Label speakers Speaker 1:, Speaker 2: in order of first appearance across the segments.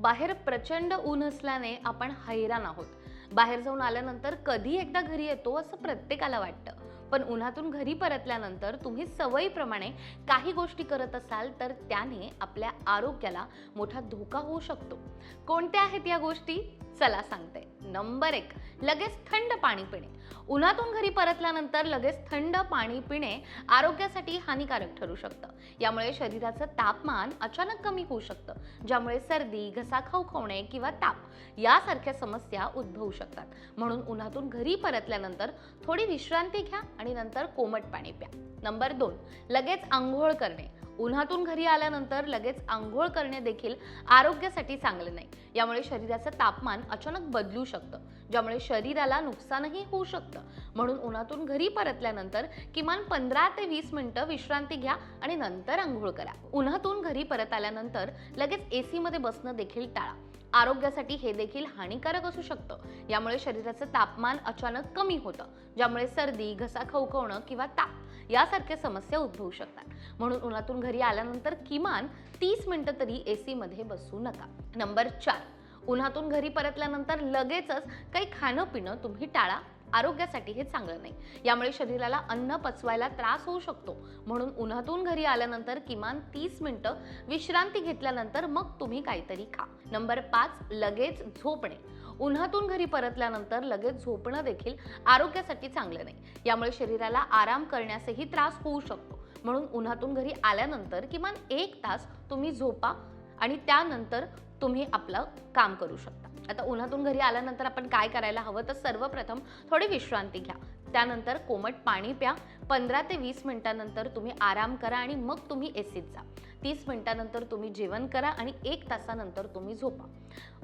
Speaker 1: बाहेर प्रचंड ऊन असल्याने आपण हैराण आहोत. बाहेर जाऊन आल्यानंतर कधी एकदा घरी येतो असं प्रत्येकाला वाटतं. पण उन्हातून घरी परतल्यानंतर तुम्ही सवयीप्रमाणे काही गोष्टी करत असाल तर त्याने आपल्या आरोग्याला मोठा धोका होऊ शकतो. कोणत्या आहेत या गोष्टी? चला सांगते. नंबर एक लगेच थंड पाणी पिणे. उन्हातून घरी परतल्यानंतर लगेच थंड पाणी पिणे आरोग्यासाठी हानिकारक ठरू शकतं. यामुळे शरीराचं तापमान अचानक कमी होऊ शकतं ज्यामुळे सर्दी घसा खवखवणे किंवा ताप यासारख्या समस्या उद्भवू शकतात. म्हणून उन्हातून घरी परतल्यानंतर थोडी विश्रांती घ्या आणि नंतर कोमट पाणी प्या. नंबर दोन लगेच आंघोळ करणे. उन्हातून घरी आल्यानंतर लगेच आंघोळ करणे देखील आरोग्यासाठी चांगले नाही. यामुळे शरीराचं तापमान अचानक बदलू शकतं. ज्यामुळे शरीराला नुकसानही होऊ शकतं. म्हणून उन्हातून घरी परतल्यानंतर किमान पंधरा ते वीस मिनिटं विश्रांती घ्या आणि नंतर आंघोळ करा. उन्हातून घरी परत आल्यानंतर लगेच एसी मध्ये बसणं देखील टाळा. आरोग्यासाठी हे देखील हानिकारक असू शकतं. यामुळे शरीराचं तापमान अचानक कमी होतं. ज्यामुळे सर्दी घसा खवखवणं किंवा ताप यासारख्या समस्या उद्भवू शकतात. म्हणून उन्हातून घरी आल्यानंतर किमान तीस मिनिटं तरी ए सीमध्ये बसू नका. नंबर चार उन्हातून घरी परतल्यानंतर लगेचच काही खाणं पिणं तुम्ही टाळा. आरोग्यासाठी हे चांगलं नाही. यामुळे शरीराला अन्न पचवायला त्रास होऊ शकतो. म्हणून उन्हातून घरी आल्यानंतर किमान तीस मिनिटं विश्रांती घेतल्यानंतर मग तुम्ही काहीतरी खा. नंबर पाच लगेच झोपणे. उन्हातून घरी परतल्यानंतर लगेच झोपणं देखील आरोग्यासाठी चांगलं नाही. यामुळे शरीराला आराम करण्यासही त्रास होऊ शकतो. म्हणून उन्हातून घरी आल्यानंतर किमान एक तास तुम्ही झोपा आणि त्यानंतर तुम्ही आपलं काम करू शकता. आता उन्हातून घरी आल्यानंतर आपण काय करायला हवं? तर सर्वप्रथम थोडी विश्रांती घ्या. त्यानंतर कोमट पाणी प्या. पंधरा ते वीस मिनिटानंतर तुम्ही आराम करा आणि मग तुम्ही एसीत जा. तीस मिनिटानंतर तुम्ही जेवण करा आणि एक तासानंतर तुम्ही झोपा.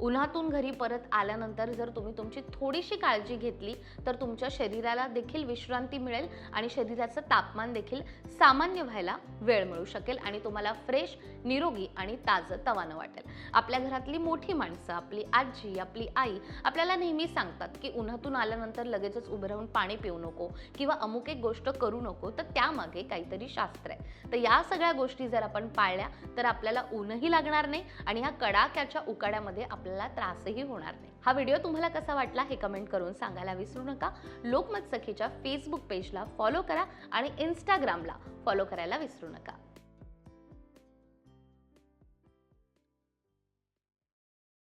Speaker 1: उन्हातून घरी परत आल्यानंतर जर तुम्ही तुमची थोडीशी काळजी घेतली तर तुमच्या शरीराला देखील विश्रांती मिळेल आणि शरीराचं तापमान देखील सामान्य व्हायला वेळ मिळू शकेल आणि तुम्हाला फ्रेश निरोगी आणि ताजं तवानं वाटेल. आपल्या घरातली मोठी माणसं आपली आजी आपली आई आपल्याला नेहमी सांगतात की उन्हातून आल्यानंतर लगेचच उभं राहून पाणी पिऊ नको किंवा अमुक एक गोष्ट करू नको तर त्यामागे काहीतरी शास्त्र आहे. तर या सगळ्या गोष्टी जर आपण पाळल्या तर आपल्याला ऊनही लागणार नाही आणि ह्या कडाक्याच्या उकाड्यामध्ये आपल्याला त्रासही होणार नाही. हा व्हिडिओ तुम्हाला कसा वाटला हे कमेंट करून सांगायला विसरू नका. लोकमत सखीच्या फेसबुक पेजला फॉलो करा आणि इंस्टाग्रामला फॉलो करायला विसरू नका.